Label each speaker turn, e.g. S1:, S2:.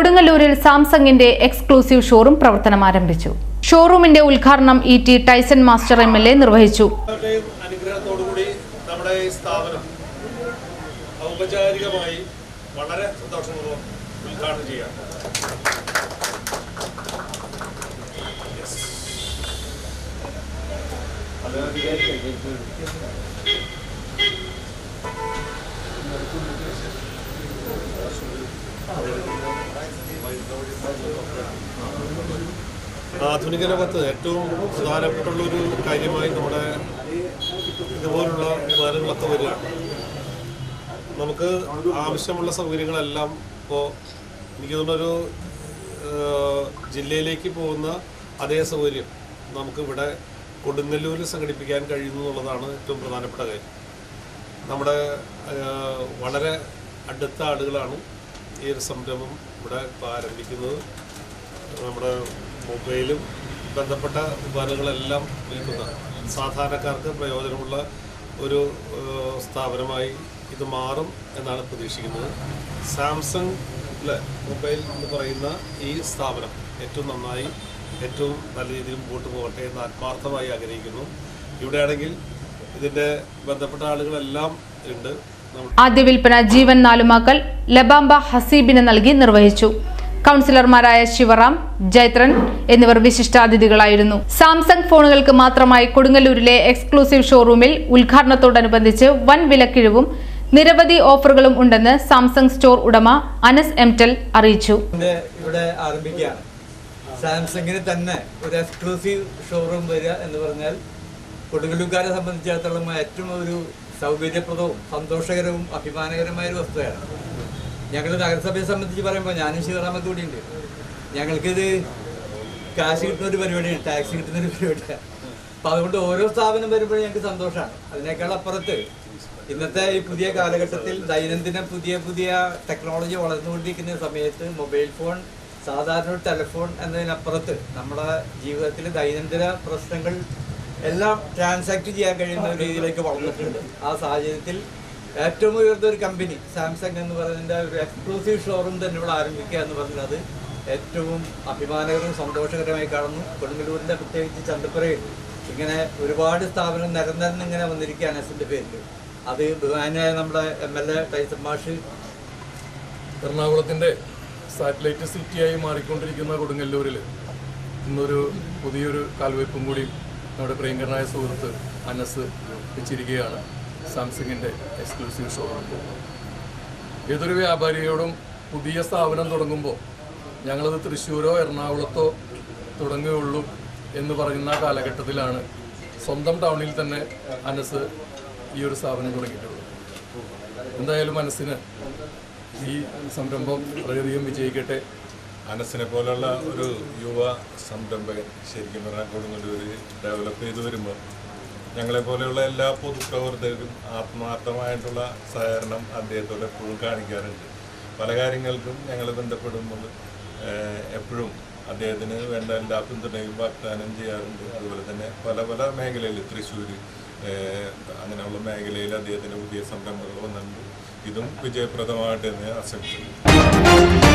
S1: കൊടുങ്ങല്ലൂരിൽ സാംസങ്ങിന്റെ exclusive showroom പ്രവർത്തനം ആരംഭിച്ചു. ഷോറൂമിന്റെ ഉദ്ഘാടനം E T Tyson master M L A നിർവഹിച്ചു.
S2: നമ്മുടെ ഈ സ്ഥാപനം ഔപചാരികമായി വളരെ സന്തോഷപൂർവം ഉദ്ഘാടനം ചെയ്യാം. ആധുനിക ലോകത്ത് ഏറ്റവും പ്രധാനപ്പെട്ടുള്ളൊരു കാര്യമായി നമ്മുടെ ഇതുപോലുള്ള വിമാനങ്ങളൊക്കെ വരികയാണ്. നമുക്ക് ആവശ്യമുള്ള സൗകര്യങ്ങളെല്ലാം ഇപ്പോൾ എനിക്ക് തോന്നുന്നൊരു ജില്ലയിലേക്ക് പോകുന്ന അതേ സൗകര്യം നമുക്കിവിടെ കൊടുങ്ങല്ലൂരിൽ സംഘടിപ്പിക്കാൻ കഴിയുന്നു എന്നുള്ളതാണ് ഏറ്റവും പ്രധാനപ്പെട്ട കാര്യം. നമ്മുടെ വളരെ അടുത്ത ആളുകളാണ് ഈ ഒരു സംരംഭം ഇവിടെ ആരംഭിക്കുന്നത്. നമ്മുടെ മൊബൈലും ബന്ധപ്പെട്ട ഉപകരണങ്ങളെല്ലാം വിൽക്കുന്ന സാധാരണക്കാർക്ക് പ്രയോജനമുള്ള ഒരു സ്ഥാപനമായി ഇത് മാറും എന്നാണ് പ്രതീക്ഷിക്കുന്നത്. സാംസങ് ലെ മൊബൈൽ എന്ന് പറയുന്ന ഈ സ്ഥാപനം ഏറ്റവും നന്നായി ഏറ്റവും നല്ല രീതിയിൽ മുമ്പോട്ട് പോകട്ടെ എന്ന് ആത്മാർത്ഥമായി ആഗ്രഹിക്കുന്നു. ഇവിടെയാണെങ്കിൽ ഇതിന്റെ ബന്ധപ്പെട്ട ആളുകളെല്ലാം ഉണ്ട്.
S1: ആദ്യ വിൽപ്പന ജീവൻ നാലുമാക്കൽ ലബാംബ ഹസീബിന് നൽകി നിർവഹിച്ചു. കൗൺസിലർമാരായ ശിവറാം ജൈത്രൻ എന്നിവർ വിശിഷ്ടാതിഥികളായിരുന്നു സാംസങ് ഫോണുകൾക്ക് മാത്രമായി കൊടുങ്ങല്ലൂരിലെ എക്സ്ക്ലൂസീവ് ഷോറൂമിൽ ഉദ്ഘാടനത്തോടനുബന്ധിച്ച് വൻ വിലക്കിഴിവും നിരവധി ഓഫറുകളും ഉണ്ടെന്ന് സാംസങ് സ്റ്റോർ ഉടമ അനസ് എം ടെൽ
S3: അറിയിച്ചു. ഇവിടെ സാംസങ്ങിന് തന്നെ ഒരു എക്സ്ക്ലൂസീവ് ഷോറൂം വരിക എന്ന് പറഞ്ഞാൽ കൊടുങ്ങല്ലൂർക്കാരെ സംബന്ധിച്ചിടത്തോളം ഏറ്റവും ഒരു സൗകര്യപ്രദവും സന്തോഷകരവും അഭിമാനകരമായ ഒരു വസ്തുതയാണ്. ഞങ്ങൾ നഗരസഭയെ സംബന്ധിച്ച് പറയുമ്പോൾ ഞാനും ശിവറാമത്ത് കൂടിയുണ്ട്. ഞങ്ങൾക്കിത് കാശ് കിട്ടുന്ന ഒരു പരിപാടിയാണ് ടാക്സ് കിട്ടുന്ന ഒരു പരിപാടിയാണ്. അപ്പം അതുകൊണ്ട് ഓരോ സ്ഥാപനം വരുമ്പോഴും ഞങ്ങൾക്ക് സന്തോഷമാണ്. അതിനേക്കാൾ അപ്പുറത്ത് ഇന്നത്തെ ഈ പുതിയ കാലഘട്ടത്തിൽ ദൈനംദിനം പുതിയ പുതിയ ടെക്നോളജി വളർന്നുകൊണ്ടിരിക്കുന്ന സമയത്ത് മൊബൈൽ ഫോൺ സാധാരണ ഒരു ടെലിഫോൺ എന്നതിനപ്പുറത്ത് നമ്മുടെ ജീവിതത്തിൽ ദൈനംദിന പ്രശ്നങ്ങൾ എല്ലാം ട്രാൻസാക്ട് ചെയ്യാൻ കഴിയുന്ന രീതിയിലേക്ക് വളർന്നിട്ടുണ്ട്. ആ സാഹചര്യത്തിൽ ഏറ്റവും ഉയർന്ന ഒരു കമ്പനി സാംസങ് എന്ന് പറയുന്നതിന്റെ ഒരു എക്സ്ക്ലൂസീവ് ഷോറൂം തന്നെ ഇവിടെ ആരംഭിക്കുക എന്ന് പറഞ്ഞത് ഏറ്റവും അഭിമാനകരവും സന്തോഷകരമായി കാണുന്നു. കൊടുങ്ങല്ലൂരിന്റെ പ്രത്യേകിച്ച് ചന്തപ്പുരയിൽ ഇങ്ങനെ ഒരുപാട് സ്ഥാപനം നിരന്തരം ഇങ്ങനെ വന്നിരിക്കുകയാണ് എസിന്റെ പേരിൽ. അത് ബഹുമാനായ നമ്മുടെ എം എൽ എ ടൈസൺ മാഷ്
S4: എറണാകുളത്തിന്റെ സാറ്റലൈറ്റ് സിറ്റിയായി മാറിക്കൊണ്ടിരിക്കുന്ന കൊടുങ്ങല്ലൂരിൽ ഇന്നൊരു പുതിയൊരു കാൽവയ്പും കൂടി നമ്മുടെ പ്രിയങ്കരനായ സുഹൃത്ത് അനസ് വെച്ചിരിക്കുകയാണ് സാംസങ്ങിന്റെ എക്സ്ക്ലൂസീവ് ഷോറൂം ഏതൊരു വ്യാപാരിയോടും പുതിയ സ്ഥാപനം തുടങ്ങുമ്പോൾ ഞങ്ങളത് തൃശ്ശൂരോ എറണാകുളത്തോ തുടങ്ങുകയുള്ളൂ എന്ന് പറയുന്ന കാലഘട്ടത്തിലാണ് സ്വന്തം ടൗണിൽ തന്നെ അനസ് ഈ ഒരു സ്ഥാപനം തുടങ്ങിയിട്ടുള്ളത്. എന്തായാലും മനസ്സിന് ഈ സംരംഭം വളരെയധികം വിജയിക്കട്ടെ.
S5: അനസിനെ പോലുള്ള ഒരു യുവ സംരംഭകൻ ശരിക്കും പറഞ്ഞാൽ കൊടുങ്ങല്ലൂർ ഡെവലപ്പ് ചെയ്തു വരുമ്പോൾ ഞങ്ങളെ പോലെയുള്ള എല്ലാ പൊതുപ്രവർത്തകരും ആത്മാർത്ഥമായിട്ടുള്ള സഹകരണം അദ്ദേഹത്തോട് എപ്പോഴും കാണിക്കാറുണ്ട്. പല കാര്യങ്ങൾക്കും ഞങ്ങൾ ബന്ധപ്പെടുമ്പോൾ എപ്പോഴും അദ്ദേഹത്തിന് വേണ്ട എല്ലാ പിന്തുണയും വാഗ്ദാനം ചെയ്യാറുണ്ട്. അതുപോലെ തന്നെ പല പല മേഖലയിൽ തൃശ്ശൂർ അങ്ങനെയുള്ള മേഖലയിൽ അദ്ദേഹത്തിന്റെ പുതിയ സംരംഭങ്ങൾ വന്നിട്ടുണ്ട്. ഇതും വിജയപ്രദമായിട്ട് തന്നെ ആശംസിക്കുന്നു.